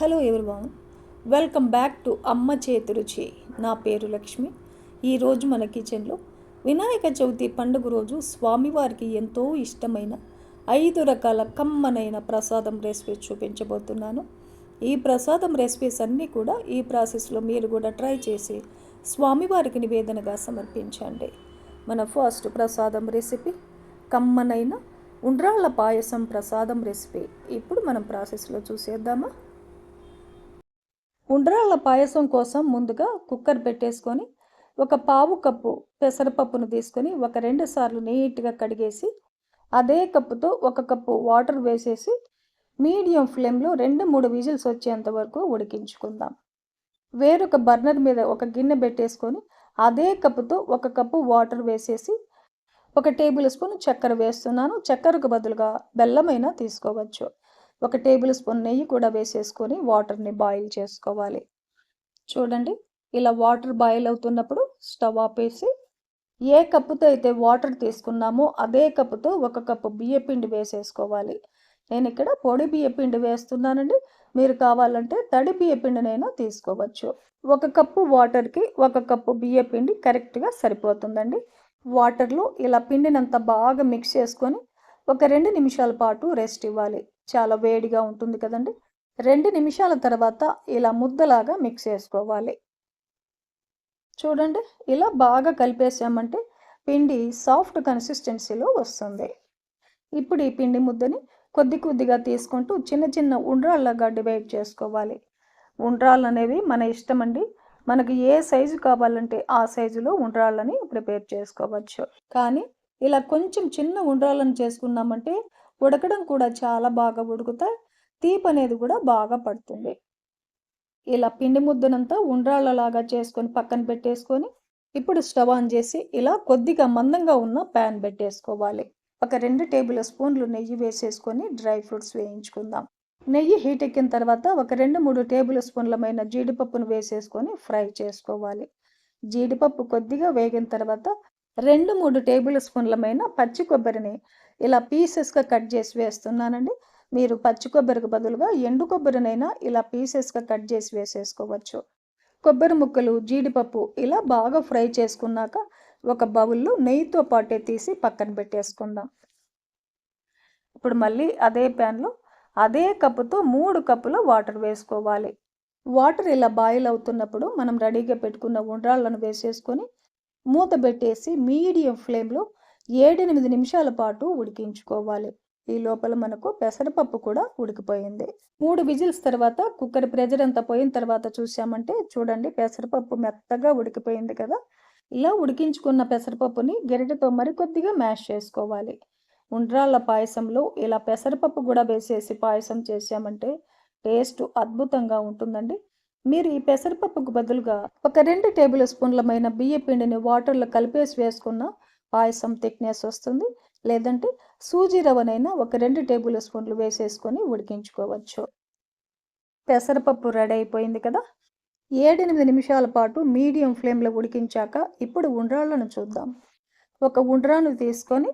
Hello everyone welcome back to అమ్మ చేతి రుచి నా పేరు లక్ష్మి. ఈరోజు మన కిచెన్లో వినాయక చవితి పండుగ రోజు స్వామివారికి ఎంతో ఇష్టమైన ఐదు రకాల కమ్మనైన ప్రసాదం రెసిపీ చూపించబోతున్నాను. ఈ ప్రసాదం రెసిపీస్ అన్నీ కూడా ఈ ప్రాసెస్లో మీరు కూడా ట్రై చేసి స్వామివారికి నివేదనగా సమర్పించండి. మన ఫస్ట్ ప్రసాదం రెసిపీ కమ్మనైన ఉండ్రాళ్ళ పాయసం ప్రసాదం రెసిపీ ఇప్పుడు మనం ప్రాసెస్లో చూసేద్దామా? ఉండ్రాళ్ళ పాయసం కోసం ముందుగా కుక్కర్ పెట్టేసుకొని ఒక పావు కప్పు పెసరపప్పును తీసుకొని ఒక రెండు సార్లు నీట్గా కడిగేసి అదే కప్పుతో ఒక కప్పు వాటర్ వేసేసి మీడియం ఫ్లేమ్లో రెండు మూడు విజిల్స్ వచ్చేంత వరకు ఉడికించుకుందాం. వేరొక బర్నర్ మీద ఒక గిన్నె పెట్టేసుకొని అదే కప్పుతో ఒక కప్పు వాటర్ వేసేసి ఒక టేబుల్ స్పూన్ చక్కెర వేస్తున్నాను. చక్కెరకు బదులుగా బెల్లమైనా తీసుకోవచ్చు. ఒక టేబుల్ స్పూన్ నెయ్యి కూడా వేసేసుకొని వాటర్ని బాయిల్ చేసుకోవాలి. చూడండి ఇలా వాటర్ బాయిల్ అవుతున్నప్పుడు స్టవ్ ఆపేసి ఏ కప్పుతో అయితే వాటర్ తీసుకున్నామో అదే కప్పుతో ఒక కప్పు బియ్యపిండి వేసేసుకోవాలి. నేను ఇక్కడ పొడి బియ్యపిండి వేస్తున్నానండి. మీరు కావాలంటే తడి బియ్యపిండినైనా తీసుకోవచ్చు. ఒక కప్పు వాటర్కి ఒక కప్పు బియ్యపిండి కరెక్ట్గా సరిపోతుందండి. వాటర్లో ఇలా పిండినంత బాగా మిక్స్ చేసుకొని ఒక రెండు నిమిషాల పాటు రెస్ట్ ఇవ్వాలి. చాలా వేడిగా ఉంటుంది కదండి. రెండు నిమిషాల తర్వాత ఇలా ముద్దలాగా మిక్స్ చేసుకోవాలి. చూడండి ఇలా బాగా కలిపేసామంటే పిండి సాఫ్ట్ కన్సిస్టెన్సీలో వస్తుంది. ఇప్పుడు ఈ పిండి ముద్దని కొద్ది కొద్దిగా తీసుకుంటూ చిన్న చిన్న ఉండ్రాళ్ళగా డివైడ్ చేసుకోవాలి. ఉండ్రాళ్ళు అనేవి మన ఇష్టం అండి. మనకి ఏ సైజు కావాలంటే ఆ సైజులో ఉండ్రాళ్ళని ప్రిపేర్ చేసుకోవచ్చు. కానీ ఇలా కొంచెం చిన్న ఉండ్రాళ్ళని చేసుకున్నామంటే ఉడకడం కూడా చాలా బాగా ఉడుకుతాయి తీపి అనేది కూడా బాగా పడుతుంది. ఇలా పిండి ముద్దనంతా ఉండ్రాళ్ళలాగా చేసుకొని పక్కన పెట్టేసుకొని ఇప్పుడు స్టవ్ ఆన్ చేసి ఇలా కొద్దిగా మందంగా ఉన్న ప్యాన్ పెట్టేసుకోవాలి. ఒక రెండు టేబుల్ స్పూన్లు నెయ్యి వేసేసుకొని డ్రై ఫ్రూట్స్ వేయించుకుందాం. నెయ్యి హీట్ ఎక్కిన తర్వాత ఒక రెండు మూడు టేబుల్ స్పూన్లమైన జీడిపప్పును వేసేసుకొని ఫ్రై చేసుకోవాలి. జీడిపప్పు కొద్దిగా వేగిన తర్వాత రెండు మూడు టేబుల్ స్పూన్లమైన పచ్చి కొబ్బరిని ఇలా పీసెస్గా కట్ చేసి వేస్తున్నానండి. మీరు పచ్చి కొబ్బరికి బదులుగా ఎండు కొబ్బరినైనా ఇలా పీసెస్గా కట్ చేసి వేసేసుకోవచ్చు. కొబ్బరి ముక్కలు జీడిపప్పు ఇలా బాగా ఫ్రై చేసుకున్నాక ఒక బౌల్లో నెయ్యితో పాటే తీసి పక్కన పెట్టేసుకుందాం. ఇప్పుడు మళ్ళీ అదే ప్యాన్లో అదే కప్పుతో మూడు కప్పుల వాటర్ వేసుకోవాలి. వాటర్ ఇలా బాయిల్ అవుతున్నప్పుడు మనం రెడీగా పెట్టుకున్న ఉండ్రాళ్ళను వేసేసుకొని మూత పెట్టేసి మీడియం ఫ్లేమ్లో ఏడెనిమిది నిమిషాల పాటు ఉడికించుకోవాలి. ఈ లోపల మనకు పెసరపప్పు కూడా ఉడికిపోయింది. మూడు విజిల్స్ తర్వాత కుక్కర్ ప్రెజర్ అంతా పోయిన తర్వాత చూసామంటే చూడండి పెసరపప్పు మెత్తగా ఉడికిపోయింది కదా. ఇలా ఉడికించుకున్న పెసరపప్పుని గరిటెతో మరికొద్దిగా మ్యాష్ చేసుకోవాలి. ఉండ్రాళ్ళ పాయసంలో ఇలా పెసరపప్పు కూడా వేసేసి పాయసం చేసామంటే టేస్ట్ అద్భుతంగా ఉంటుందండి. మీరు ఈ పెసరపప్పుకు బదులుగా ఒక రెండు టేబుల్ స్పూన్లమైన బియ్య పిండిని వాటర్లో కలిపేసి వేసుకున్న పాయసం థిక్నెస్ వస్తుంది. లేదంటే సూజీ రవ్వనైనా ఒక రెండు టేబుల్ స్పూన్లు వేసేసుకొని ఉడికించుకోవచ్చు. పెసరపప్పు రెడీ అయిపోయింది కదా? ఏడెనిమిది నిమిషాల పాటు మీడియం ఫ్లేమ్లో ఉడికించాక ఇప్పుడు ఉండ్రాళ్ళను చూద్దాం. ఒక ఉండ్రాను తీసుకొని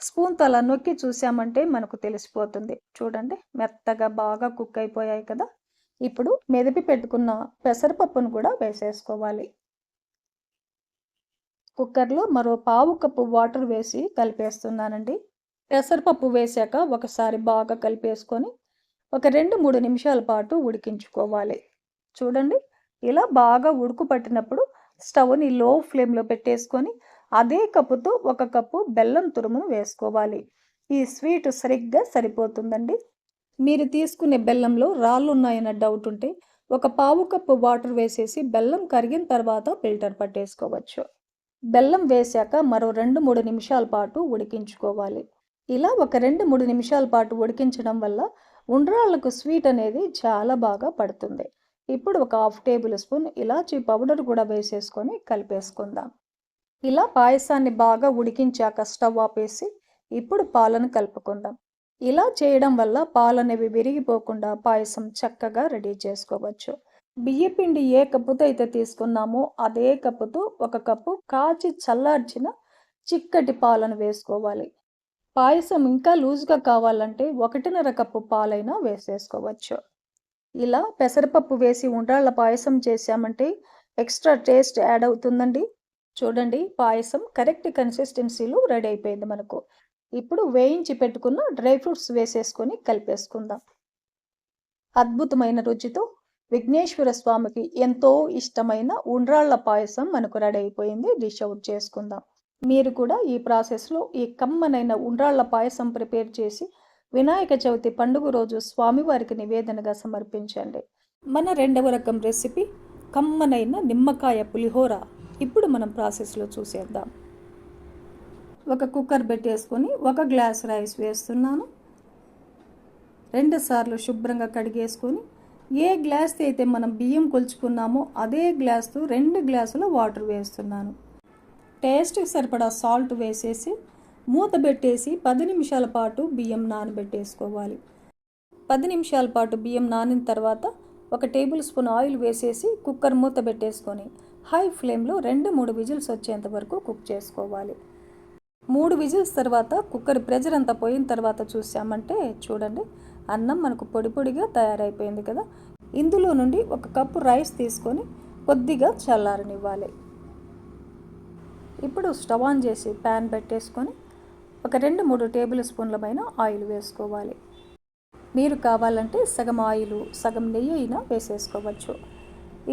స్పూన్ తల నొక్కి చూసామంటే మనకు తెలిసిపోతుంది. చూడండి మెత్తగా బాగా కుక్ అయిపోయాయి కదా? ఇప్పుడు మెదిపి పెట్టుకున్న పెసరపప్పును కూడా వేసేసుకోవాలి. కుక్కర్లో మరో పావు కప్పు వాటర్ వేసి కలిపేస్తున్నానండి. పెసరపప్పు వేసాక ఒకసారి బాగా కలిపేసుకొని ఒక రెండు మూడు నిమిషాల పాటు ఉడికించుకోవాలి. చూడండి ఇలా బాగా ఉడుకు పట్టినప్పుడు స్టవ్ని లో ఫ్లేమ్లో పెట్టేసుకొని అదే కప్పుతో ఒక కప్పు బెల్లం తురుమును వేసుకోవాలి. ఈ స్వీట్ సరిగ్గా సరిపోతుందండి. మీరు తీసుకునే బెల్లంలో రాళ్ళు ఉన్నాయన్న డౌట్ ఉంటే ఒక పావు కప్పు వాటర్ వేసేసి బెల్లం కరిగిన తర్వాత ఫిల్టర్ పట్టేసుకోవచ్చు. బెల్లం వేశాక మరో రెండు మూడు నిమిషాల పాటు ఉడికించుకోవాలి. ఇలా ఒక రెండు మూడు నిమిషాల పాటు ఉడికించడం వల్ల ఉండ్రాళ్ళకు స్వీట్ అనేది చాలా బాగా పడుతుంది. ఇప్పుడు ఒక హాఫ్ టేబుల్ స్పూన్ ఇలాచీ పౌడర్ కూడా వేసేసుకొని కలిపేసుకుందాం. ఇలా పాయసాన్ని బాగా ఉడికించాక స్టవ్ ఆపేసి ఇప్పుడు పాలను కలుపుకుందాం. ఇలా చేయడం వల్ల పాలు అనేవి విరిగిపోకుండా పాయసం చక్కగా రెడీ చేసుకోవచ్చు. బియ్యపిండి ఏ కప్పుతో అయితే తీసుకున్నామో అదే కప్పుతో ఒక కప్పు కాచి చల్లార్చిన చిక్కటి పాలను వేసుకోవాలి. పాయసం ఇంకా లూజ్గా కావాలంటే ఒకటిన్నర కప్పు పాలైనా వేసేసుకోవచ్చు. ఇలా పెసరపప్పు వేసి ఉండ్రాళ్ళ పాయసం చేశామంటే ఎక్స్ట్రా టేస్ట్ యాడ్ అవుతుందండి. చూడండి పాయసం కరెక్ట్ కన్సిస్టెన్సీలో రెడీ అయిపోయింది మనకు. ఇప్పుడు వేయించి పెట్టుకున్న డ్రై ఫ్రూట్స్ వేసేసుకొని కలిపేసుకుందాం. అద్భుతమైన రుచితో విఘ్నేశ్వర స్వామికి ఎంతో ఇష్టమైన ఉండ్రాళ్ళ పాయసం మనకు రెడీ అయిపోయింది. డిష్ అవుట్ చేసుకుందాం. మీరు కూడా ఈ ప్రాసెస్లో ఈ కమ్మనైన ఉండ్రాళ్ళ పాయసం ప్రిపేర్ చేసి వినాయక చవితి పండుగ రోజు స్వామివారికి నివేదనగా సమర్పించండి. మన రెండవ రకం రెసిపీ కమ్మనైన నిమ్మకాయ పులిహోర. ఇప్పుడు మనం ప్రాసెస్లో చూసేద్దాం. ఒక కుక్కర్ పెట్టేసుకొని ఒక గ్లాస్ రైస్ వేస్తున్నాను. రెండుసార్లు శుభ్రంగా కడిగేసుకొని ఏ గ్లాస్తో అయితే మనం బియ్యం కొలుచుకున్నామో అదే గ్లాస్తో రెండు గ్లాసుల వాటర్ వేస్తున్నాను. టేస్ట్కి సరిపడా సాల్ట్ వేసేసి మూత పెట్టేసి పది నిమిషాల పాటు బియ్యం నానబెట్టేసుకోవాలి. పది నిమిషాల పాటు బియ్యం నానిన తర్వాత ఒక టేబుల్ స్పూన్ ఆయిల్ వేసేసి కుక్కర్ మూత పెట్టేసుకొని హై ఫ్లేమ్లో రెండు మూడు విజిల్స్ వచ్చేంత వరకు కుక్ చేసుకోవాలి. మూడు విజిల్స్ తర్వాత కుక్కర్ ప్రెజర్ అంతా పోయిన తర్వాత చూసామంటే చూడండి అన్నం మనకు పొడి పొడిగా తయారైపోయింది కదా. ఇందులో నుండి ఒక కప్పు రైస్ తీసుకొని కొద్దిగా చల్లారనివ్వాలి. ఇప్పుడు స్టవ్ ఆన్ చేసి ప్యాన్ పెట్టేసుకొని ఒక రెండు మూడు టేబుల్ స్పూన్ల పైన ఆయిల్ వేసుకోవాలి. మీరు కావాలంటే సగం ఆయిల్ సగం నెయ్యి అయినా వేసేసుకోవచ్చు.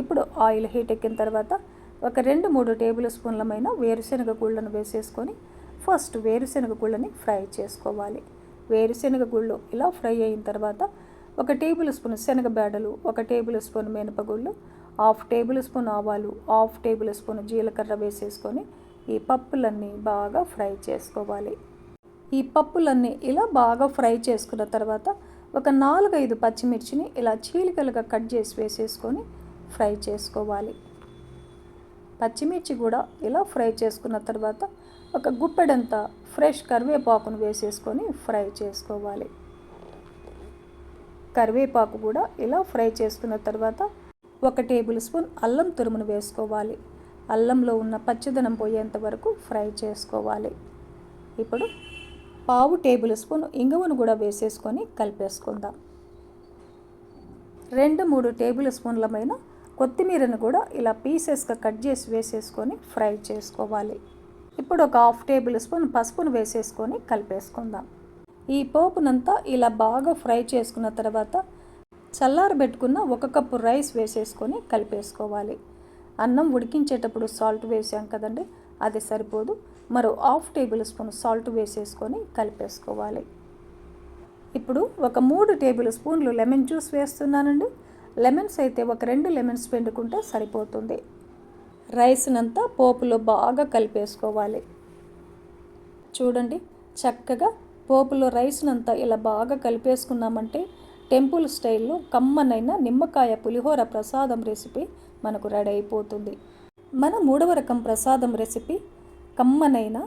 ఇప్పుడు ఆయిల్ హీట్ ఎక్కిన తర్వాత ఒక రెండు మూడు టేబుల్ స్పూన్ల పైన వేరుశనగ గుళ్ళను వేసేసుకొని ఫస్ట్ వేరుశనగ గుళ్ళని ఫ్రై చేసుకోవాలి. వేరుశనగ గుళ్ళు ఇలా ఫ్రై అయిన తర్వాత ఒక టేబుల్ స్పూన్ శనగ బేడలు ఒక టేబుల్ స్పూన్ మినపగుళ్ళు హాఫ్ టేబుల్ స్పూన్ ఆవాలు హాఫ్ టేబుల్ స్పూన్ జీలకర్ర వేసేసుకొని ఈ పప్పులన్నీ బాగా ఫ్రై చేసుకోవాలి. ఈ పప్పులన్నీ ఇలా బాగా ఫ్రై చేసుకున్న తర్వాత ఒక నాలుగైదు పచ్చిమిర్చిని ఇలా చీలికలుగా కట్ చేసి వేసేసుకొని ఫ్రై చేసుకోవాలి. పచ్చిమిర్చి కూడా ఇలా ఫ్రై చేసుకున్న తర్వాత ఒక గుప్పెడంత ఫ్రెష్ కరివేపాకును వేసేసుకొని ఫ్రై చేసుకోవాలి. కరివేపాకు కూడా ఇలా ఫ్రై చేసుకున్న తర్వాత ఒక టేబుల్ స్పూన్ అల్లం తురుమును వేసుకోవాలి. అల్లంలో ఉన్న పచ్చదనం పోయేంత వరకు ఫ్రై చేసుకోవాలి. ఇప్పుడు పావు టేబుల్ స్పూన్ ఇంగువను కూడా వేసేసుకొని కలిపేసుకుందాం. రెండు మూడు టేబుల్ స్పూన్లమైన కొత్తిమీరను కూడా ఇలా పీసెస్గా కట్ చేసి వేసేసుకొని ఫ్రై చేసుకోవాలి. ఇప్పుడు ఒక హాఫ్ టేబుల్ స్పూన్ పసుపును వేసేసుకొని కలిపేసుకుందాం. ఈ పోపునంతా ఇలా బాగా ఫ్రై చేసుకున్న తర్వాత చల్లారబెట్టుకున్న ఒక కప్పు రైస్ వేసేసుకొని కలిపేసుకోవాలి. అన్నం ఉడికించేటప్పుడు సాల్ట్ వేసాం కదండి అది సరిపోదు. మరో హాఫ్ టేబుల్ స్పూన్ సాల్ట్ వేసేసుకొని కలిపేసుకోవాలి. ఇప్పుడు ఒక మూడు టేబుల్ స్పూన్లు లెమన్ జ్యూస్ వేస్తున్నానండి. లెమన్స్ అయితే ఒక రెండు లెమన్స్ పిండుకుంటే సరిపోతుంది. రైస్నంతా పోపులో బాగా కలిపేసుకోవాలి. చూడండి చక్కగా పోపులో రైస్నంతా ఇలా బాగా కలిపేసుకున్నామంటే టెంపుల్ స్టైల్లో కమ్మనైన నిమ్మకాయ పులిహోర ప్రసాదం రెసిపీ మనకు రెడీ అయిపోతుంది. మన మూడవ రకం ప్రసాదం రెసిపీ కమ్మనైన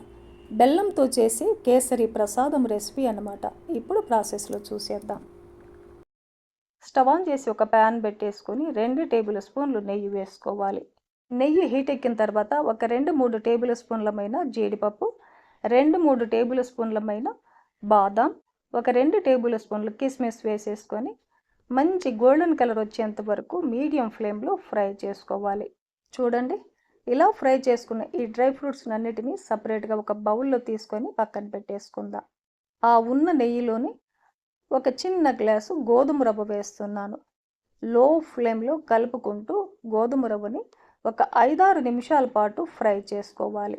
బెల్లంతో చేసే కేసరి ప్రసాదం రెసిపీ అన్నమాట. ఇప్పుడు ప్రాసెస్లో చూసేద్దాం. స్టవ్ ఆన్ చేసి ఒక ప్యాన్ పెట్టేసుకొని రెండు టేబుల్ స్పూన్లు నెయ్యి వేసుకోవాలి. నెయ్యి హీట్ ఎక్కిన తర్వాత ఒక రెండు మూడు టేబుల్ స్పూన్లమైన జీడిపప్పు రెండు మూడు టేబుల్ స్పూన్లమైన బాదాం ఒక రెండు టేబుల్ స్పూన్లు కిస్మిస్ వేసేసుకొని మంచి గోల్డెన్ కలర్ వచ్చేంత వరకు మీడియం ఫ్లేమ్లో ఫ్రై చేసుకోవాలి. చూడండి ఇలా ఫ్రై చేసుకున్న ఈ డ్రై ఫ్రూట్స్ అన్నిటినీ సపరేట్గా ఒక బౌల్లో తీసుకొని పక్కన పెట్టేసుకుందాం. ఆ ఉన్న నెయ్యిలోని ఒక చిన్న గ్లాసు గోధుమ రవ్వ వేస్తున్నాను. లో ఫ్లేమ్లో కలుపుకుంటూ గోధుమ రవ్వని ఒక ఐదారు నిమిషాల పాటు ఫ్రై చేసుకోవాలి.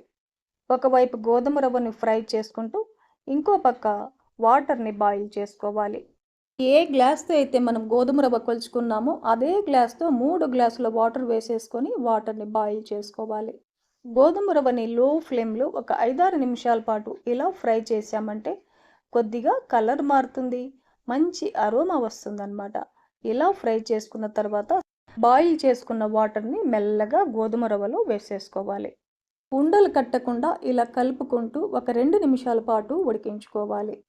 ఒకవైపు గోధుమ రవ్వని ఫ్రై చేసుకుంటూ ఇంకో పక్క వాటర్ని బాయిల్ చేసుకోవాలి. ఏ గ్లాస్తో అయితే మనం గోధుమ రవ్వ కొలుచుకున్నామో అదే గ్లాస్తో మూడు గ్లాసుల వాటర్ వేసేసుకొని వాటర్ని బాయిల్ చేసుకోవాలి. గోధుమ రవ్వని లో ఫ్లేమ్లో ఒక ఐదారు నిమిషాల పాటు ఇలా ఫ్రై చేసామంటే కొద్దిగా కలర్ మారుతుంది. మంచి అరోమా వస్తుందన్నమాట. ఇలా ఫ్రై చేసుకున్న తర్వాత బాయిల్ చేసుకున్న వాటర్ని మెల్లగా గోధుమ రవ్వలో వేసేసుకోవాలి. ఉండలు కట్టకుండా ఇలా కలుపుకుంటూ ఒక రెండు నిమిషాల పాటు ఉడికించుకోవాలి.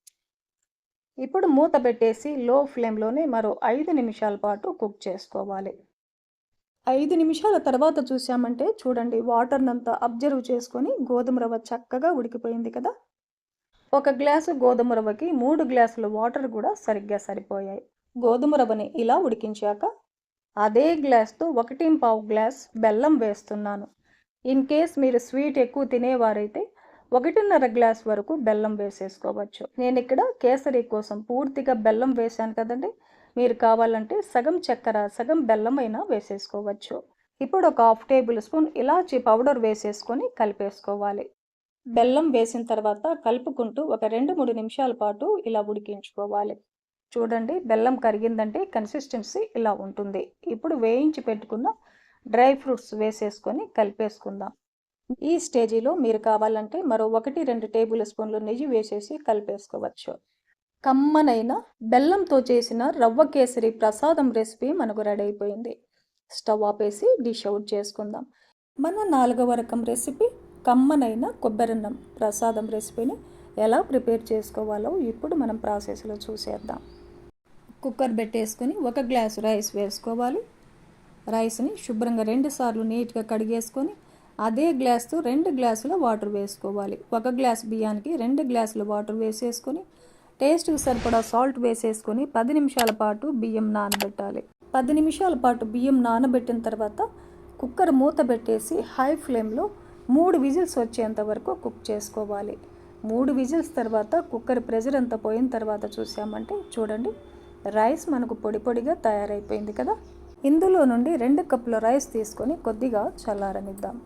ఇప్పుడు మూత పెట్టేసి లో ఫ్లేమ్లోనే మరో ఐదు నిమిషాల పాటు కుక్ చేసుకోవాలి. ఐదు నిమిషాల తర్వాత చూసామంటే చూడండి వాటర్నంతా అబ్జర్వ్ చేసుకొని గోధుమ రవ్వ చక్కగా ఉడికిపోయింది కదా. ఒక గ్లాసు గోధుమ రవ్వకి మూడు గ్లాసుల వాటర్ కూడా సరిగ్గా సరిపోయాయి. గోధుమ రవ్వని ఇలా ఉడికించాక అదే గ్లాస్తో ఒకటి పావు గ్లాస్ బెల్లం వేస్తున్నాను. ఇన్ కేస్ మీరు స్వీట్ ఎక్కువ తినేవారైతే ఒకటిన్నర గ్లాస్ వరకు బెల్లం వేసేసుకోవచ్చు. నేను ఇక్కడ కేసరి కోసం పూర్తిగా బెల్లం వేశాను కదండి. మీరు కావాలంటే సగం చక్కెర సగం బెల్లం అయినా వేసేసుకోవచ్చు. ఇప్పుడు ఒక హాఫ్ టేబుల్ స్పూన్ ఇలాచీ పౌడర్ వేసేసుకొని కలిపేసుకోవాలి. బెల్లం వేసిన తర్వాత కలుపుకుంటూ ఒక రెండు మూడు నిమిషాల పాటు ఇలా ఉడికించుకోవాలి. చూడండి బెల్లం కరిగిందంటే కన్సిస్టెన్సీ ఇలా ఉంటుంది. ఇప్పుడు వేయించి పెట్టుకున్న డ్రై ఫ్రూట్స్ వేసేసుకొని కలిపేసుకుందాం. ఈ స్టేజీలో మీరు కావాలంటే మరో ఒకటి రెండు టేబుల్ స్పూన్లు నెయ్యి వేసేసి కలిపేసుకోవచ్చు. కమ్మనైన బెల్లంతో చేసిన రవ్వ కేసరి ప్రసాదం రెసిపీ మనకు రెడీ అయిపోయింది. స్టవ్ ఆపేసి డిష్ అవుట్ చేసుకుందాం. మన నాలుగవ రకం రెసిపీ కమ్మనైన కొబ్బరన్నం ప్రసాదం రెసిపీని ఎలా ప్రిపేర్ చేసుకోవాలో ఇప్పుడు మనం ప్రాసెస్లో చూసేద్దాం. కుక్కర్ పెట్టేసుకొని ఒక గ్లాసు రైస్ వేసుకోవాలి. రైస్ని శుభ్రంగా రెండు సార్లు నీట్గా కడిగేసుకొని అదే గ్లాస్తో రెండు గ్లాసుల వాటర్ వేసుకోవాలి. ఒక గ్లాస్ బియ్యానికి రెండు గ్లాసుల వాటర్ వేసేసుకొని టేస్ట్కి సరిపడా సాల్ట్ వేసేసుకొని పది నిమిషాల పాటు బియ్యం నానబెట్టాలి. పది నిమిషాల పాటు బియ్యం నానబెట్టిన తర్వాత కుక్కర్ మూత పెట్టేసి హై ఫ్లేమ్లో మూడు విజిల్స్ వచ్చేంత వరకు కుక్ చేసుకోవాలి. మూడు విజిల్స్ తర్వాత కుక్కర్ ప్రెజర్ అంతా పోయిన తర్వాత చూసామంటే చూడండి రైస్ మనకు పొడి పొడిగా తయారైపోయింది కదా. ఇందులో నుండి రెండు కప్పుల రైస్ తీసుకొని కొద్దిగా చల్లారనిద్దాం.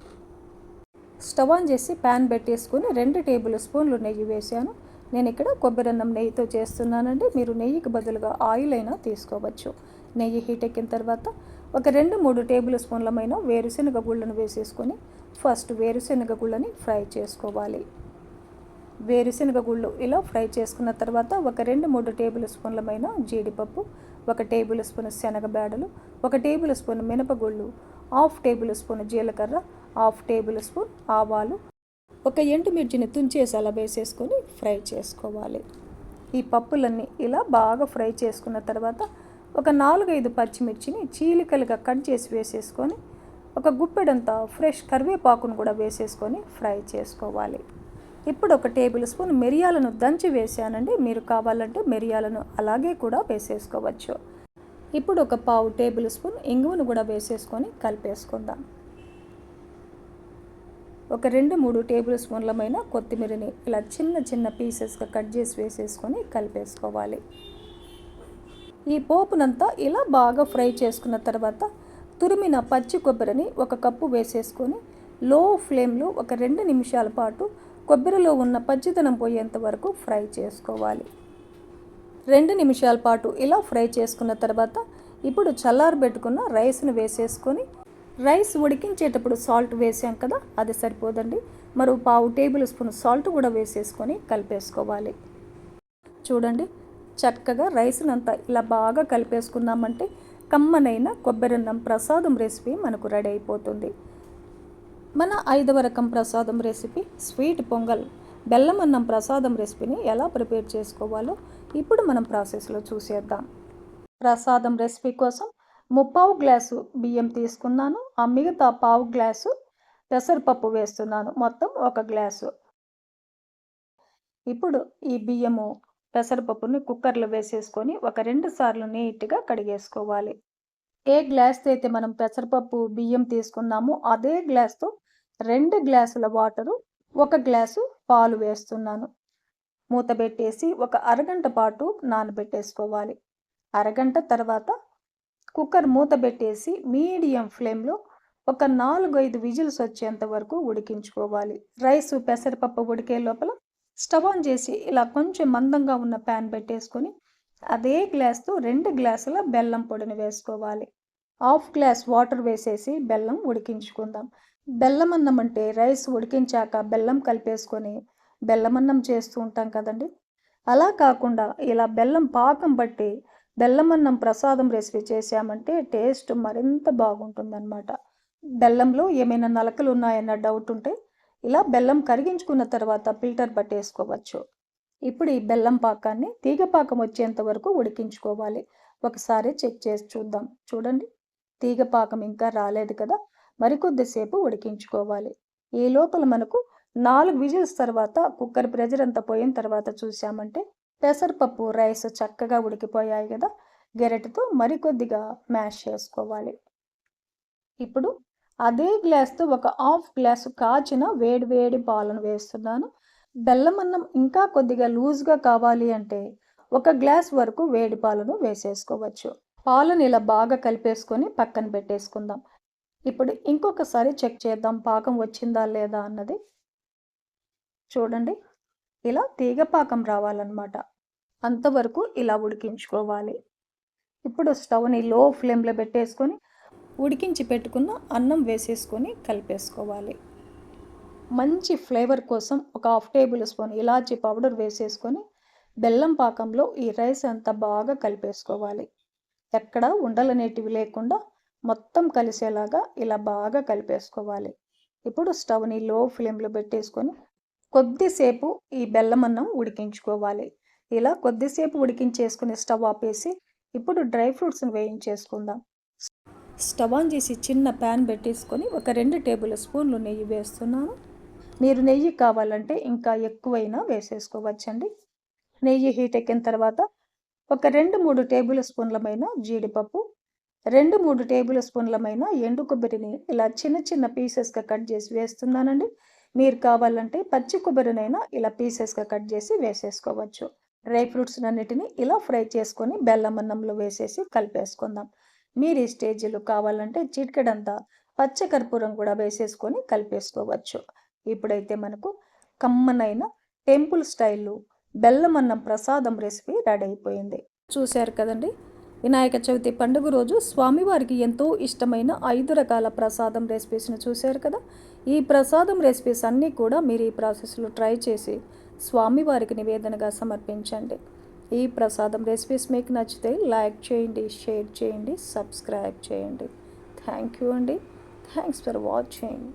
స్టవ్ ఆన్ చేసి ప్యాన్ పెట్టేసుకొని రెండు టేబుల్ స్పూన్లు నెయ్యి వేసాను నేను ఇక్కడ కొబ్బరన్నం నెయ్యితో చేస్తున్నానండి. మీరు నెయ్యికి బదులుగా ఆయిల్ అయినా తీసుకోవచ్చు. నెయ్యి హీట్ ఎక్కిన తర్వాత ఒక రెండు మూడు టేబుల్ స్పూన్లమైన వేరుశెనగ గుళ్ళను వేసేసుకొని ఫస్ట్ వేరుశెనగ గుళ్ళని ఫ్రై చేసుకోవాలి. వేరుశనగ గుళ్ళు ఇలా ఫ్రై చేసుకున్న తర్వాత ఒక రెండు మూడు టేబుల్ స్పూన్లమైన జీడిపప్పు ఒక టేబుల్ స్పూన్ శనగ బేడలు ఒక టేబుల్ స్పూన్ మినపగుళ్ళు హాఫ్ టేబుల్ స్పూన్ జీలకర్ర హాఫ్ టేబుల్ స్పూన్ ఆవాలు. ఒక ఎండుమిర్చిని తుంచేసి అలా వేసేసుకొని ఫ్రై చేసుకోవాలి. ఈ పప్పులన్నీ ఇలా బాగా ఫ్రై చేసుకున్న తర్వాత ఒక నాలుగైదు పచ్చిమిర్చిని చీలికలుగా కట్ చేసి వేసేసుకొని ఒక గుప్పెడంతా ఫ్రెష్ కరివేపాకును కూడా వేసేసుకొని ఫ్రై చేసుకోవాలి. ఇప్పుడు ఒక టేబుల్ స్పూన్ మిరియాలను దంచి వేసానండి మీరు కావాలంటే మిరియాలను అలాగే కూడా వేసేసుకోవచ్చు. ఇప్పుడు ఒక పావు టేబుల్ స్పూన్ ఇంగువను కూడా వేసేసుకొని కలిపేసుకుందాం. ఒక రెండు మూడు టేబుల్ స్పూన్లమైన కొత్తిమీరని ఇలా చిన్న చిన్న పీసెస్గా కట్ చేసి వేసేసుకొని కలిపేసుకోవాలి. ఈ పోపునంతా ఇలా బాగా ఫ్రై చేసుకున్న తర్వాత తురిమిన పచ్చి కొబ్బరిని ఒక కప్పు వేసేసుకొని లో ఫ్లేమ్లో ఒక రెండు నిమిషాల పాటు కొబ్బరిలో ఉన్న పచ్చిదనం పోయేంత వరకు ఫ్రై చేసుకోవాలి. రెండు నిమిషాల పాటు ఇలా ఫ్రై చేసుకున్న తర్వాత ఇప్పుడు చల్లారబెట్టుకున్న రైస్ను వేసేసుకొని రైస్ ఉడికించేటప్పుడు సాల్ట్ వేసాం కదా అది సరిపోదండి. మరో పావు టేబుల్ స్పూన్ సాల్ట్ కూడా వేసేసుకొని కలిపేసుకోవాలి. చూడండి చక్కగా రైస్నంతా ఇలా బాగా కలిపేసుకున్నామంటే కమ్మనైన కొబ్బరిన్నం ప్రసాదం రెసిపీ మనకు రెడీ అయిపోతుంది. మన ఐదవ రకం ప్రసాదం రెసిపీ స్వీట్ పొంగల్ బెల్లం అన్నం ప్రసాదం రెసిపీని ఎలా ప్రిపేర్ చేసుకోవాలో ఇప్పుడు మనం ప్రాసెస్లో చూసేద్దాం. ప్రసాదం రెసిపీ కోసం ముప్పావు గ్లాసు బియ్యం తీసుకున్నాను. ఆ మిగతా పావు గ్లాసు పెసరపప్పు వేస్తున్నాను. మొత్తం ఒక గ్లాసు. ఇప్పుడు ఈ బియ్యము పెసరపప్పుని కుక్కర్లో వేసేసుకొని ఒక రెండు సార్లు నీట్గా కడిగేసుకోవాలి. ఏ గ్లాస్తో అయితే మనం పెసరపప్పు బియ్యం తీసుకున్నామో అదే గ్లాస్తో రెండు గ్లాసుల వాటరు ఒక గ్లాసు పాలు వేస్తున్నాను. మూత పెట్టేసి ఒక అరగంట పాటు నానబెట్టేసుకోవాలి. అరగంట తర్వాత కుక్కర్ మూత పెట్టేసి మీడియం ఫ్లేమ్లో ఒక నాలుగు ఐదు విజిల్స్ వచ్చేంత వరకు ఉడికించుకోవాలి. రైస్ పెసరపప్పు ఉడికే లోపల స్టవ్ ఆన్ చేసి ఇలా కొంచెం మందంగా ఉన్న ప్యాన్ పెట్టేసుకొని అదే గ్లాస్తో రెండు గ్లాసుల బెల్లం పొడిని వేసుకోవాలి. హాఫ్ గ్లాస్ వాటర్ వేసేసి బెల్లం ఉడికించుకుందాం. బెల్లం అన్నం అంటే రైస్ ఉడికించాక బెల్లం కలిపేసుకొని బెల్లం అన్నం చేస్తూ ఉంటాం కదండి. అలా కాకుండా ఇలా బెల్లం పాకం బట్టి బెల్లం అన్నం ప్రసాదం రెసిపీ చేసామంటే టేస్ట్ మరింత బాగుంటుందన్నమాట. బెల్లంలో ఏమైనా నలకలు ఉన్నాయన్న డౌట్ ఉంటే ఇలా బెల్లం కరిగించుకున్న తర్వాత ఫిల్టర్ పట్టేసుకోవచ్చు. ఇప్పుడు ఈ బెల్లం పాకాన్ని తీగ పాకం వచ్చేంత వరకు ఉడికించుకోవాలి. ఒకసారి చెక్ చేసి చూద్దాం. చూడండి. తీగ పాకం ఇంకా రాలేదు కదా. మరికొద్దిసేపు ఉడికించుకోవాలి. ఈ లోపల మనకు నాలుగు విజిల్స్ తర్వాత కుక్కర్ ప్రెజర్ అంతా పోయిన తర్వాత చూసామంటే పెసరపప్పు రైస్ చక్కగా ఉడికిపోయాయి కదా! గెరటితో మరికొద్దిగా మ్యాష్ చేసుకోవాలి. ఇప్పుడు అదే గ్లాస్తో ఒక హాఫ్ గ్లాసు కాచిన వేడి వేడి పాలను వేస్తున్నాను. బెల్లం అన్నం ఇంకా కొద్దిగా లూజ్గా కావాలి అంటే ఒక గ్లాస్ వరకు వేడి పాలను వేసేసుకోవచ్చు. పాలను ఇలా బాగా కలిపేసుకొని పక్కన పెట్టేసుకుందాం. ఇప్పుడు ఇంకొకసారి చెక్ చేద్దాం పాకం వచ్చిందా లేదా అన్నది. చూడండి. ఇలా తీగ పాకం రావాలన్నమాట. అంతవరకు ఇలా ఉడికించుకోవాలి. ఇప్పుడు స్టవ్ని లో ఫ్లేమ్లో పెట్టేసుకొని ఉడికించి పెట్టుకున్న అన్నం వేసేసుకొని కలిపేసుకోవాలి. మంచి ఫ్లేవర్ కోసం ఒక హాఫ్ టేబుల్ స్పూన్ ఇలాచీ పౌడర్ వేసేసుకొని బెల్లం పాకంలో ఈ రైస్ అంతా బాగా కలిపేసుకోవాలి. ఎక్కడ ఉండలనేటివి లేకుండా మొత్తం కలిసేలాగా ఇలా బాగా కలిపేసుకోవాలి. ఇప్పుడు స్టవ్ని లో ఫ్లేమ్లో పెట్టేసుకొని కొద్దిసేపు ఈ బెల్లం అన్నం ఉడికించుకోవాలి. ఇలా కొద్దిసేపు ఉడికించేసుకుని స్టవ్ ఆపేసి ఇప్పుడు డ్రై ఫ్రూట్స్ని వేయించేసుకుందాం. స్టవ్ ఆన్ చేసి చిన్న ప్యాన్ పెట్టేసుకొని ఒక రెండు టేబుల్ స్పూన్లు నెయ్యి వేస్తున్నాను. మీరు నెయ్యి కావాలంటే ఇంకా ఎక్కువైనా వేసేసుకోవచ్చండి. నెయ్యి హీట్ ఎక్కిన తర్వాత ఒక రెండు మూడు టేబుల్ స్పూన్లమైన జీడిపప్పు రెండు మూడు టేబుల్ స్పూన్లమైన ఎండు కొబ్బరిని ఇలా చిన్న చిన్న పీసెస్గా కట్ చేసి వేస్తున్నానండి. మీరు కావాలంటే పచ్చి కొబ్బరినైనా ఇలా పీసెస్గా కట్ చేసి వేసేసుకోవచ్చు. డ్రై ఫ్రూట్స్ అన్నిటిని ఇలా ఫ్రై చేసుకొని బెల్లం అన్నంలో వేసేసి కలిపేసుకుందాం. మీరు ఈ స్టేజీలో కావాలంటే చిటికెడంతా పచ్చకర్పూరం కూడా వేసేసుకొని కలిపేసుకోవచ్చు. ఇప్పుడైతే మనకు కమ్మనైన టెంపుల్ స్టైల్లో బెల్లమన్నం ప్రసాదం రెసిపీ రెడీ అయిపోయింది. చూశారు కదండి? వినాయక చవితి పండుగ రోజు స్వామివారికి ఎంతో ఇష్టమైన ఐదు రకాల ప్రసాదం రెసిపీస్ని చూశారు కదా. ఈ ప్రసాదం రెసిపీస్ అన్నీ కూడా మీరు ఈ ప్రాసెస్లో ట్రై చేసి స్వామివారికి నివేదనగా సమర్పించండి. ఈ ప్రసాదం రెసిపీస్ మీకు నచ్చితే లైక్ చేయండి షేర్ చేయండి సబ్స్క్రైబ్ చేయండి. థ్యాంక్ యూ అండి. Thanks for watching.